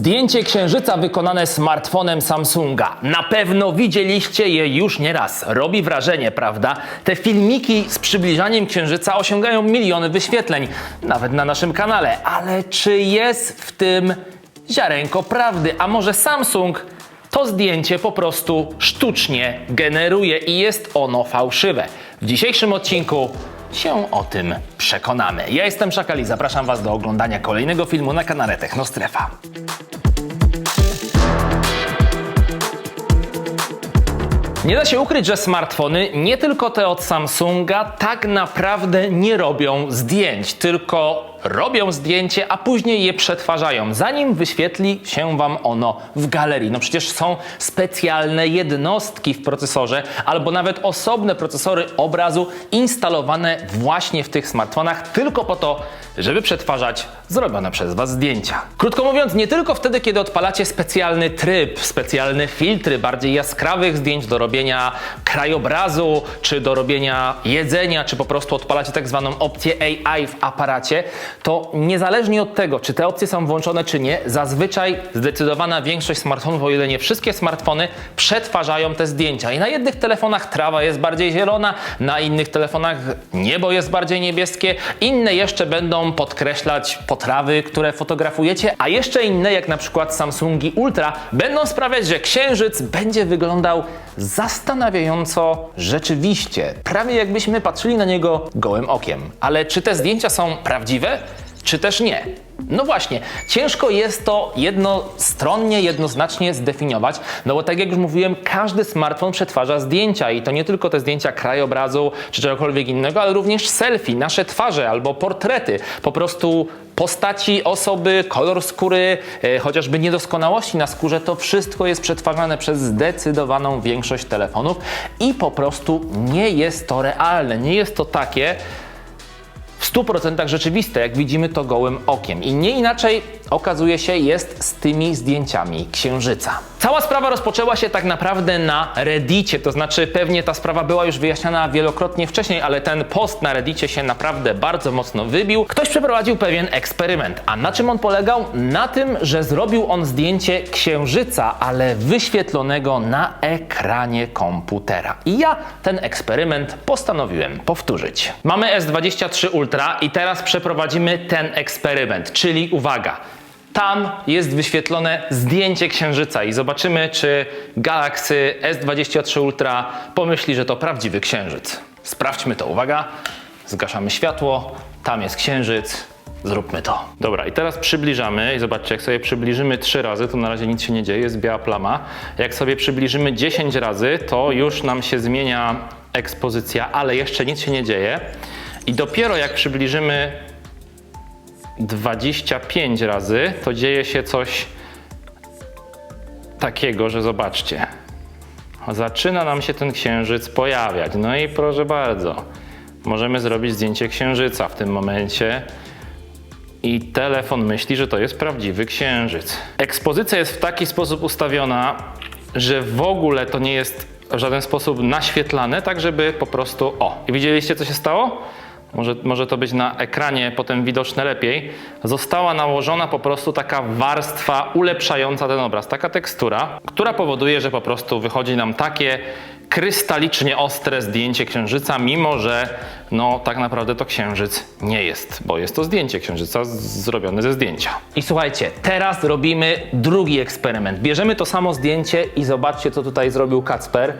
Zdjęcie księżyca wykonane smartfonem Samsunga. Na pewno widzieliście je już nieraz. Robi wrażenie, prawda? Te filmiki z przybliżaniem księżyca osiągają miliony wyświetleń, nawet na naszym kanale. Ale czy jest w tym ziarenko prawdy? A może Samsung to zdjęcie po prostu sztucznie generuje i jest ono fałszywe? W dzisiejszym odcinku się o tym przekonamy. Ja jestem Szakali, zapraszam Was do oglądania kolejnego filmu na kanale Technostrefa. Nie da się ukryć, że smartfony, nie tylko te od Samsunga, tak naprawdę nie robią zdjęć, tylko robią zdjęcie, a później je przetwarzają, zanim wyświetli się Wam ono w galerii. No przecież są specjalne jednostki w procesorze, albo nawet osobne procesory obrazu instalowane właśnie w tych smartfonach, tylko po to, żeby przetwarzać zrobione przez Was zdjęcia. Krótko mówiąc, nie tylko wtedy, kiedy odpalacie specjalny tryb, specjalne filtry bardziej jaskrawych zdjęć do robienia krajobrazu, czy do robienia jedzenia, czy po prostu odpalacie tak zwaną opcję AI w aparacie, to niezależnie od tego, czy te opcje są włączone, czy nie, zazwyczaj zdecydowana większość smartfonów, o ile nie wszystkie smartfony, przetwarzają te zdjęcia. I na jednych telefonach trawa jest bardziej zielona, na innych telefonach niebo jest bardziej niebieskie, inne jeszcze będą podkreślać potrawy, które fotografujecie, a jeszcze inne, jak na przykład Samsungi Ultra, będą sprawiać, że księżyc będzie wyglądał zastanawiająco rzeczywiście. Prawie jakbyśmy patrzyli na niego gołym okiem. Ale czy te zdjęcia są prawdziwe? Czy też nie? No właśnie, ciężko jest to jednostronnie, jednoznacznie zdefiniować, no bo tak jak już mówiłem, każdy smartfon przetwarza zdjęcia i to nie tylko te zdjęcia krajobrazu czy czegokolwiek innego, ale również selfie, nasze twarze albo portrety, po prostu postaci, osoby, kolor skóry, e, chociażby niedoskonałości na skórze, to wszystko jest przetwarzane przez zdecydowaną większość telefonów i po prostu nie jest to realne, nie jest to takie, 100% rzeczywiste, jak widzimy to gołym okiem. I nie inaczej okazuje się jest z tymi zdjęciami księżyca. Cała sprawa rozpoczęła się tak naprawdę na Reddicie, to znaczy pewnie ta sprawa była już wyjaśniana wielokrotnie wcześniej, ale ten post na Reddicie się naprawdę bardzo mocno wybił. Ktoś przeprowadził pewien eksperyment. A na czym on polegał? Na tym, że zrobił on zdjęcie księżyca, ale wyświetlonego na ekranie komputera. I ja ten eksperyment postanowiłem powtórzyć. Mamy S23 Ultra i teraz przeprowadzimy ten eksperyment, czyli uwaga, tam jest wyświetlone zdjęcie księżyca i zobaczymy, czy Galaxy S23 Ultra pomyśli, że to prawdziwy księżyc. Sprawdźmy to, uwaga. Zgaszamy światło, tam jest księżyc. Zróbmy to. Dobra, i teraz przybliżamy i zobaczcie, jak sobie przybliżymy 3 razy, to na razie nic się nie dzieje, jest biała plama. Jak sobie przybliżymy 10 razy, to już nam się zmienia ekspozycja, ale jeszcze nic się nie dzieje. I dopiero jak przybliżymy 25 razy, to dzieje się coś takiego, że zobaczcie. Zaczyna nam się ten księżyc pojawiać. No i proszę bardzo, możemy zrobić zdjęcie księżyca w tym momencie. I telefon myśli, że to jest prawdziwy księżyc. Ekspozycja jest w taki sposób ustawiona, że w ogóle to nie jest w żaden sposób naświetlane, tak żeby po prostu. O, i widzieliście, co się stało? Może, może to być na ekranie potem widoczne lepiej, została nałożona po prostu taka warstwa ulepszająca ten obraz, taka tekstura, która powoduje, że po prostu wychodzi nam takie krystalicznie ostre zdjęcie księżyca, mimo że no tak naprawdę to księżyc nie jest, bo jest to zdjęcie księżyca zrobione ze zdjęcia. I słuchajcie, teraz robimy drugi eksperyment. Bierzemy to samo zdjęcie i zobaczcie, co tutaj zrobił Kacper.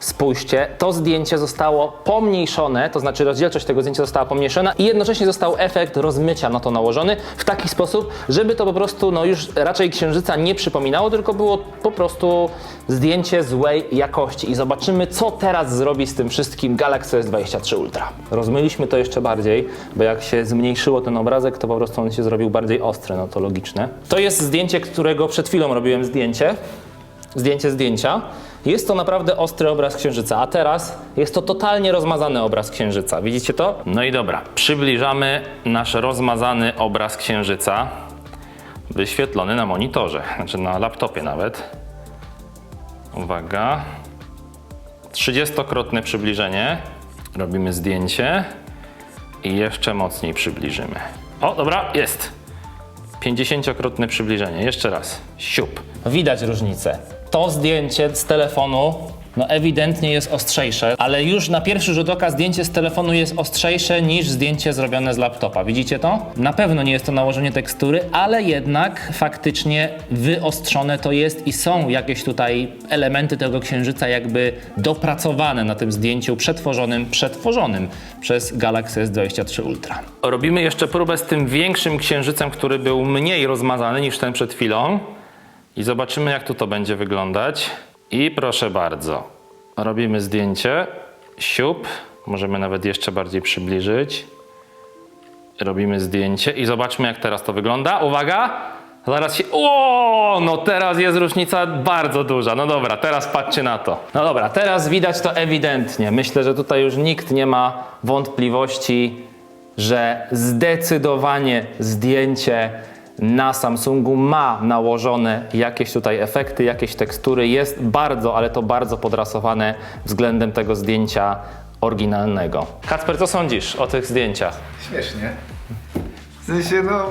Spójrzcie, to zdjęcie zostało pomniejszone, to znaczy rozdzielczość tego zdjęcia została pomniejszona i jednocześnie został efekt rozmycia na to nałożony w taki sposób, żeby to po prostu no już raczej księżyca nie przypominało, tylko było po prostu zdjęcie złej jakości. I zobaczymy, co teraz zrobi z tym wszystkim Galaxy S23 Ultra. Rozmyliśmy to jeszcze bardziej, bo jak się zmniejszyło ten obrazek, to po prostu on się zrobił bardziej ostry, no to logiczne. To jest zdjęcie, którego przed chwilą robiłem zdjęcie zdjęcie zdjęcia. Jest to naprawdę ostry obraz księżyca, a teraz jest to totalnie rozmazany obraz księżyca. Widzicie to? No i dobra, przybliżamy nasz rozmazany obraz księżyca, wyświetlony na monitorze, znaczy na laptopie nawet. Uwaga. 30-krotne przybliżenie. Robimy zdjęcie i jeszcze mocniej przybliżymy. O, dobra, jest. 50-krotne przybliżenie. Jeszcze raz. Siup. Widać różnicę. To zdjęcie z telefonu no ewidentnie jest ostrzejsze, ale już na pierwszy rzut oka zdjęcie z telefonu jest ostrzejsze niż zdjęcie zrobione z laptopa. Widzicie to? Na pewno nie jest to nałożenie tekstury, ale jednak faktycznie wyostrzone to jest i są jakieś tutaj elementy tego księżyca jakby dopracowane na tym zdjęciu przetworzonym, przetworzonym przez Galaxy S23 Ultra. Robimy jeszcze próbę z tym większym księżycem, który był mniej rozmazany niż ten przed chwilą. I zobaczymy, jak tu to będzie wyglądać. I proszę bardzo, robimy zdjęcie, siup, możemy nawet jeszcze bardziej przybliżyć. Robimy zdjęcie i zobaczmy, jak teraz to wygląda. Uwaga! Zaraz się. O, no teraz jest różnica bardzo duża. No dobra, teraz patrzcie na to. No dobra, teraz widać to ewidentnie. Myślę, że tutaj już nikt nie ma wątpliwości, że zdecydowanie zdjęcie na Samsungu ma nałożone jakieś tutaj efekty, jakieś tekstury. Jest bardzo, ale to bardzo podrasowane względem tego zdjęcia oryginalnego. Kacper, co sądzisz o tych zdjęciach? Śmiesznie. W sensie, no...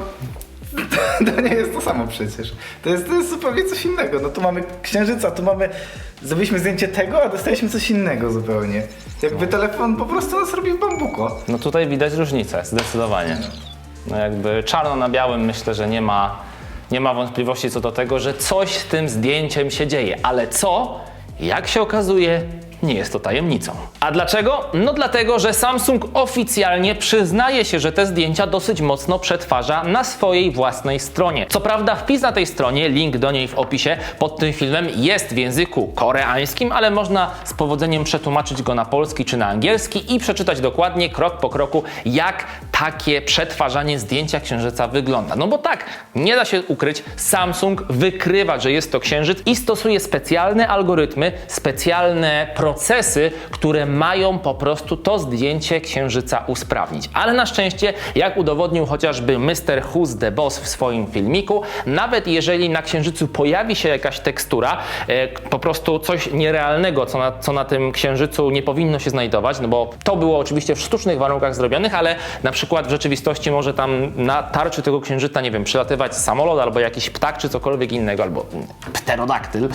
To nie jest to samo przecież. To jest, to jest zupełnie coś innego. No tu mamy księżyca, tu mamy... Zrobiliśmy zdjęcie tego, a dostaliśmy coś innego zupełnie. Jakby telefon po prostu nas robi w bambuko. No tutaj widać różnicę, zdecydowanie. No jakby czarno na białym myślę, że nie ma, nie ma wątpliwości co do tego, że coś z tym zdjęciem się dzieje. Ale co? Jak się okazuje, nie jest to tajemnicą. A dlaczego? No dlatego, że Samsung oficjalnie przyznaje się, że te zdjęcia dosyć mocno przetwarza na swojej własnej stronie. Co prawda wpis na tej stronie, link do niej w opisie pod tym filmem jest w języku koreańskim, ale można z powodzeniem przetłumaczyć go na polski czy na angielski i przeczytać dokładnie, krok po kroku, jak takie przetwarzanie zdjęcia księżyca wygląda. No bo tak, nie da się ukryć, Samsung wykrywa, że jest to księżyc i stosuje specjalne algorytmy, specjalne procesy, które mają po prostu to zdjęcie księżyca usprawnić. Ale na szczęście, jak udowodnił chociażby Mr. Who's the Boss w swoim filmiku, nawet jeżeli na księżycu pojawi się jakaś tekstura, e, po prostu coś nierealnego, co na, co na tym księżycu nie powinno się znajdować, no bo to było oczywiście w sztucznych warunkach zrobionych, ale na przykład w rzeczywistości może tam na tarczy tego księżyca, nie wiem, przylatywać samolot albo jakiś ptak czy cokolwiek innego, albo pterodaktyl,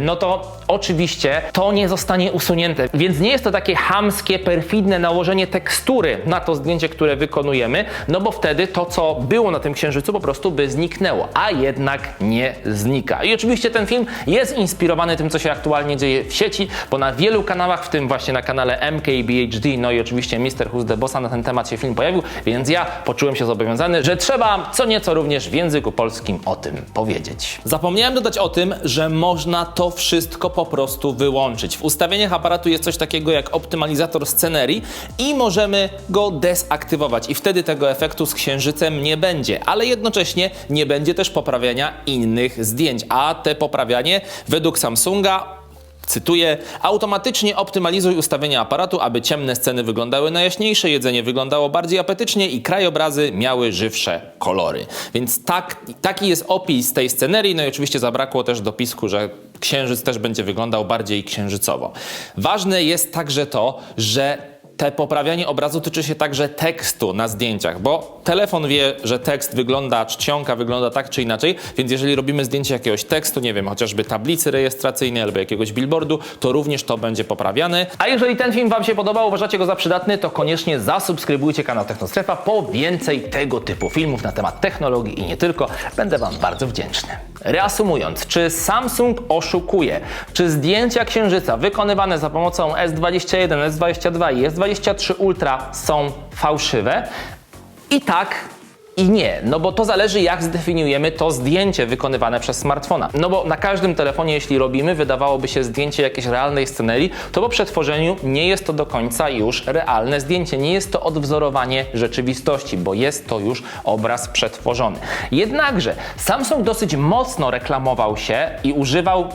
no to oczywiście to nie zostanie usunięte. Więc nie jest to takie hamskie, perfidne nałożenie tekstury na to zdjęcie, które wykonujemy, no bo wtedy to, co było na tym księżycu, po prostu by zniknęło, a jednak nie znika. I oczywiście ten film jest inspirowany tym, co się aktualnie dzieje w sieci, bo na wielu kanałach, w tym właśnie na kanale MKBHD, no i oczywiście Mr. Who's the Bossa na ten temat się film pojawił, więc ja poczułem się zobowiązany, że trzeba co nieco również w języku polskim o tym powiedzieć. Zapomniałem dodać o tym, że można to wszystko po prostu wyłączyć. W ustawieniach aparatu jest coś takiego jak optymalizator scenerii i możemy go desaktywować i wtedy tego efektu z księżycem nie będzie, ale jednocześnie nie będzie też poprawiania innych zdjęć, a te poprawianie według Samsunga Cytuję: Automatycznie optymalizuj ustawienia aparatu, aby ciemne sceny wyglądały na jaśniejsze, jedzenie wyglądało bardziej apetycznie i krajobrazy miały żywsze kolory. Więc tak, taki jest opis tej scenerii. No i oczywiście zabrakło też dopisku, że księżyc też będzie wyglądał bardziej księżycowo. Ważne jest także to, że te poprawianie obrazu tyczy się także tekstu na zdjęciach, bo telefon wie, że tekst wygląda, czcionka wygląda tak czy inaczej, więc jeżeli robimy zdjęcie jakiegoś tekstu, nie wiem, chociażby tablicy rejestracyjnej albo jakiegoś billboardu, to również to będzie poprawiane. A jeżeli ten film Wam się podobał, uważacie go za przydatny, to koniecznie zasubskrybujcie kanał Technostrefa po więcej tego typu filmów na temat technologii i nie tylko. Będę Wam bardzo wdzięczny. Reasumując, czy Samsung oszukuje? Czy zdjęcia księżyca wykonywane za pomocą S21, S22 i S23 Ultra są fałszywe? I tak, i nie, no bo to zależy jak zdefiniujemy to zdjęcie wykonywane przez smartfona. No bo na każdym telefonie, jeśli robimy, wydawałoby się zdjęcie jakiejś realnej scenerii, to po przetworzeniu nie jest to do końca już realne zdjęcie, nie jest to odwzorowanie rzeczywistości, bo jest to już obraz przetworzony. Jednakże Samsung dosyć mocno reklamował się i używał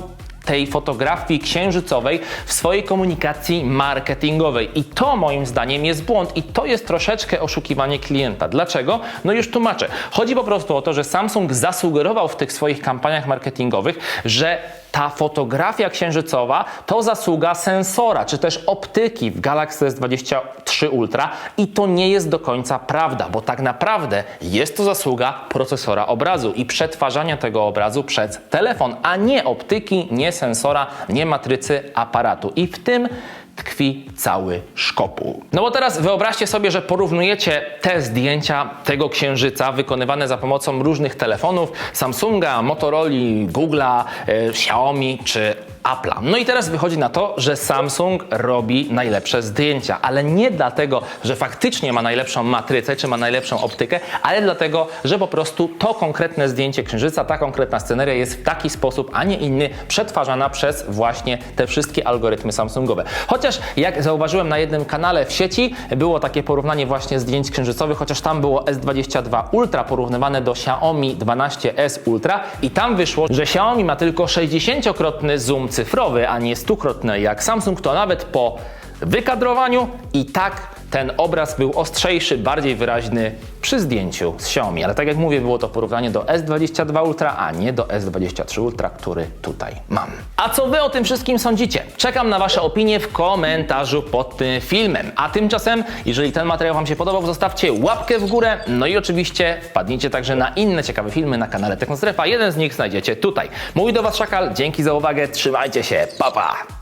tej fotografii księżycowej w swojej komunikacji marketingowej. I to moim zdaniem jest błąd i to jest troszeczkę oszukiwanie klienta. Dlaczego? No już tłumaczę. Chodzi po prostu o to, że Samsung zasugerował w tych swoich kampaniach marketingowych, że ta fotografia księżycowa to zasługa sensora, czy też optyki w Galaxy S23 Ultra i to nie jest do końca prawda, bo tak naprawdę jest to zasługa procesora obrazu i przetwarzania tego obrazu przez telefon, a nie optyki, nie sensora, nie matrycy aparatu. I w tym tkwi cały szkopuł. No bo teraz wyobraźcie sobie, że porównujecie te zdjęcia tego księżyca wykonywane za pomocą różnych telefonów Samsunga, Motorola, Google'a, e, Xiaomi czy Apple'a. No i teraz wychodzi na to, że Samsung robi najlepsze zdjęcia, ale nie dlatego, że faktycznie ma najlepszą matrycę czy ma najlepszą optykę, ale dlatego, że po prostu to konkretne zdjęcie księżyca, ta konkretna sceneria jest w taki sposób, a nie inny przetwarzana przez właśnie te wszystkie algorytmy Samsungowe. Chociaż jak zauważyłem na jednym kanale w sieci, było takie porównanie właśnie zdjęć księżycowych, chociaż tam było S22 Ultra porównywane do Xiaomi 12S Ultra i tam wyszło, że Xiaomi ma tylko 60-krotny zoom cyfrowy, a nie stukrotny jak Samsung, to nawet po wykadrowaniu i tak ten obraz był ostrzejszy, bardziej wyraźny przy zdjęciu z Xiaomi. Ale tak jak mówię, było to porównanie do S22 Ultra, a nie do S23 Ultra, który tutaj mam. A co wy o tym wszystkim sądzicie? Czekam na wasze opinie w komentarzu pod tym filmem. A tymczasem, jeżeli ten materiał wam się podobał, zostawcie łapkę w górę. No i oczywiście wpadnijcie także na inne ciekawe filmy na kanale Technostrefa. Jeden z nich znajdziecie tutaj. Mój do was Szakal, dzięki za uwagę, trzymajcie się, pa pa!